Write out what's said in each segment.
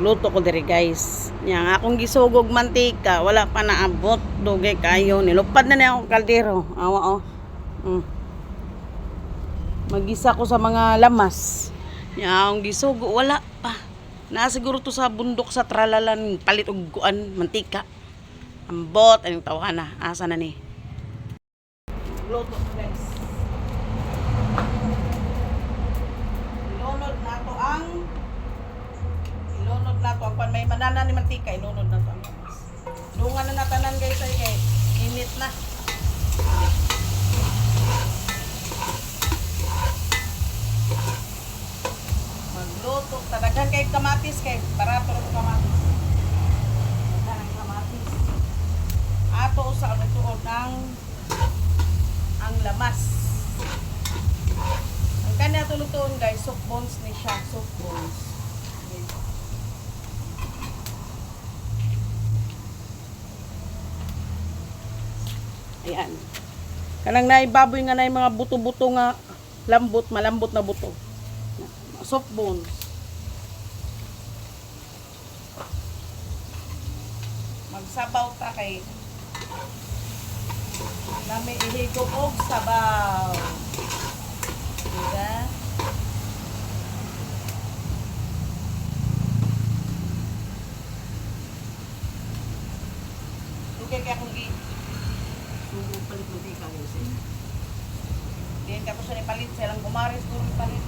Nagluto ko diri guys. Yang akong gisugog mantika, wala pa naabot. Dugay kayo. Nilupad na niya akong kaldero. Awa oh. Mm. Magisa ko sa mga lamas. Yang akong gisugo, wala pa. Nasiguro to sa bundok sa tralalan palit og kuan mantika. Ambot anong tawa na. Asa na ni? Luto guys. Ilunod na ang ilunod na to ang may manana ni mantika ilunod na to ang. Dungan na natanan guys ay kay init na. Magluto talagang kay kamatis kay barato ro kamatis. Daghan ang kamatis. Ato sa tuod ng ang lamas. Ang kanya tulutuon guys, soup bones ni siya, soup bones. Ayan. Kanang naibaboy nga na mga buto-buto nga lambot, malambot na buto. Soup bones. Magsabaw ta kay Nami ihigop og sabaw. Diba? Okay kaya kung Sugo palit mo di ka ka ko siya ni palit, silang gumaris ko ni palit.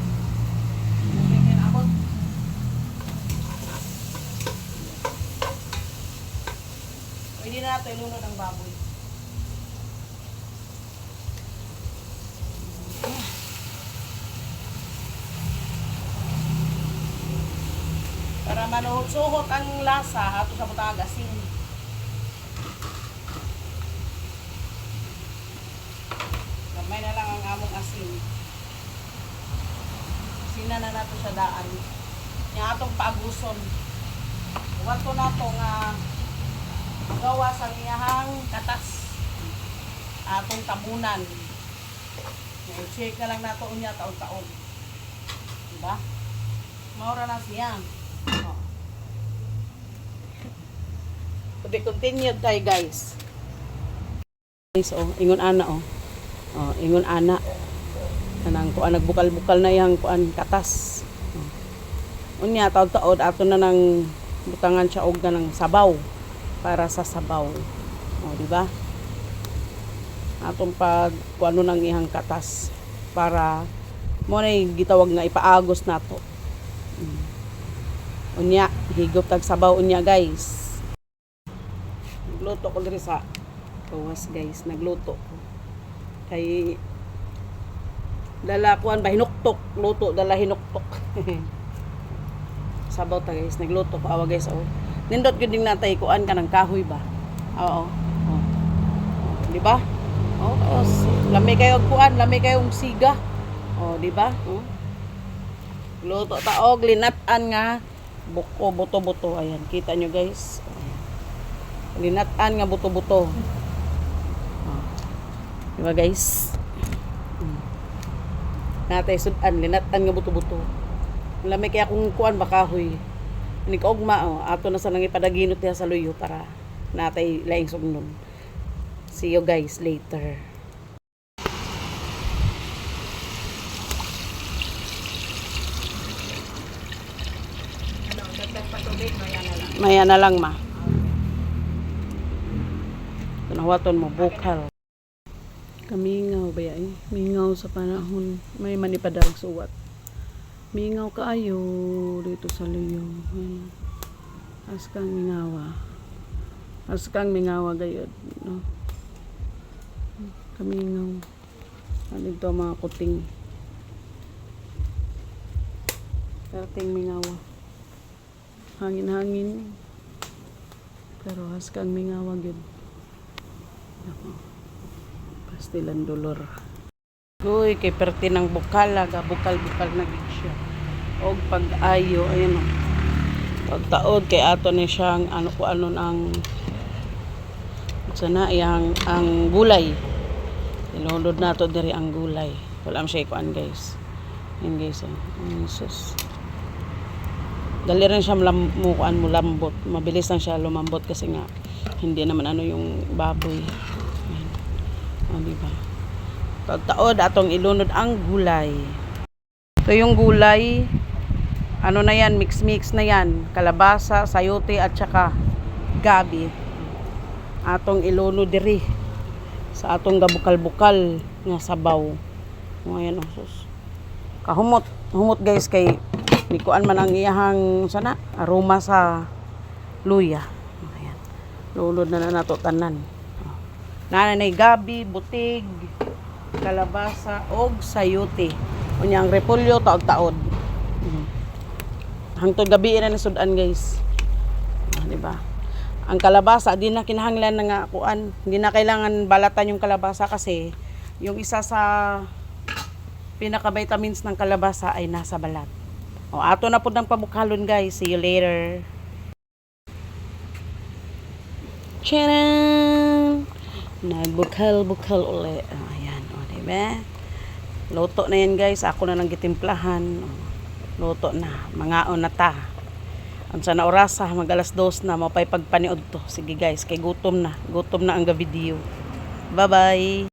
Na abot. Pwede na nato ilunod ang baboy. Para manuhot-suhot ang lasa ato sa butang asin. Gamay na lang ang among asin. Sina na nato siya daan. Yung atong paaguson. Wato na to nga magawa sa iyahang katas. Atong tabunan. I-check na lang nato unya taon-taon. Diba? Maura na siya. Oh. To be continued tayo guys. Guys, oh, ingon ana oh. Oh, ingon ana. Kanang kuan nagbukal-bukal na yang kuan katas. Oh. Unya taod-taod ato na nang butangan siya og ng sabaw para sa sabaw. Oh, di ba? Atong pag kuano nang ihang katas para mo na gitawag nga ipaagos nato. Mm. Unya, higop tag sabaw unya guys. Nagluto ko diri sa guys, nagluto. Kay dala kuan ba hinuktok, luto dala hinuktok. Sabaw ta guys, nagluto ko awa guys oh. Nindot gyud ding natay kuan kanang kahoy ba. Oo. Oh. Di ba? Oh, oh, lami kayo kuan, lami kayo og siga. Oh, di ba? Oh. Luto ta og linat-an nga buko buto-buto ayan kita nyo guys linat-an nga buto-buto oh. Di ba guys? Natay sudan linat-an nga buto-buto. Lami kaya kung kuan bakahoy ni kaugma oh, ato na sa nang ipadaginot niya sa luyo para natay laing sugnon. See you guys later. Maya na lang. ma. Kanawaton mo bukal kamingaw ba eh. Mingaw sa panahon may manipadag suwat mingaw kaayo dito sa luyo ano as kang mingawa. As kang mingawa gayod no? Kamingaw ano ito mga kuting? Perting mingawa. Hangin-hangin. Pero has kang mingawa gyud ako pastilan dolor Uy, kay perti ng bukal, aga bukal-bukal na siya. Og pag-ayo, ayun o. Pagtaod, kay ato ni siyang ano ko ano ang sana yang ang gulay. Ilunod na to diri ang gulay. Wala am siya kuan guys. Yan guys, oh. Ang sus. Dali rin siya mukuan mo lambot. Mabilis lang siya lumambot kasi nga hindi naman ano yung baboy. Di ba? Pagtaod atong ilunod ang gulay. Ito yung gulay. Ano na yan, mix-mix na yan. Kalabasa, sayote at saka gabi. Atong ilunod diri sa atong gabukal-bukal nga sabaw. O, ayan o, sus. Kahumot. Humot guys kay Nikuan man ang iyahang sana aroma sa luya. Ayan. Lulod na na nato tanan. Nanay gabi, butig, kalabasa og sayote. Unya ang repolyo taog-taod. Mm. Hangtod gabi na nasudan guys. Ah, di ba? Ang kalabasa di na kinahanglan na nga kuan, hindi na kailangan balatan yung kalabasa kasi yung isa sa pinaka-vitamins ng kalabasa ay nasa balat. O, ato na po ng pabukhalon guys. See you later. Charan! Nagbukal-bukal uli. O, ayan. O, diba? Luto na yan guys. Ako na lang gitimplahan. Luto na. Mga na ta. Ang sana orasa, mag alas dos na. Mapay pagpaniod to. Sige guys, kay gutom na. Gutom na ang ga video. Bye-bye!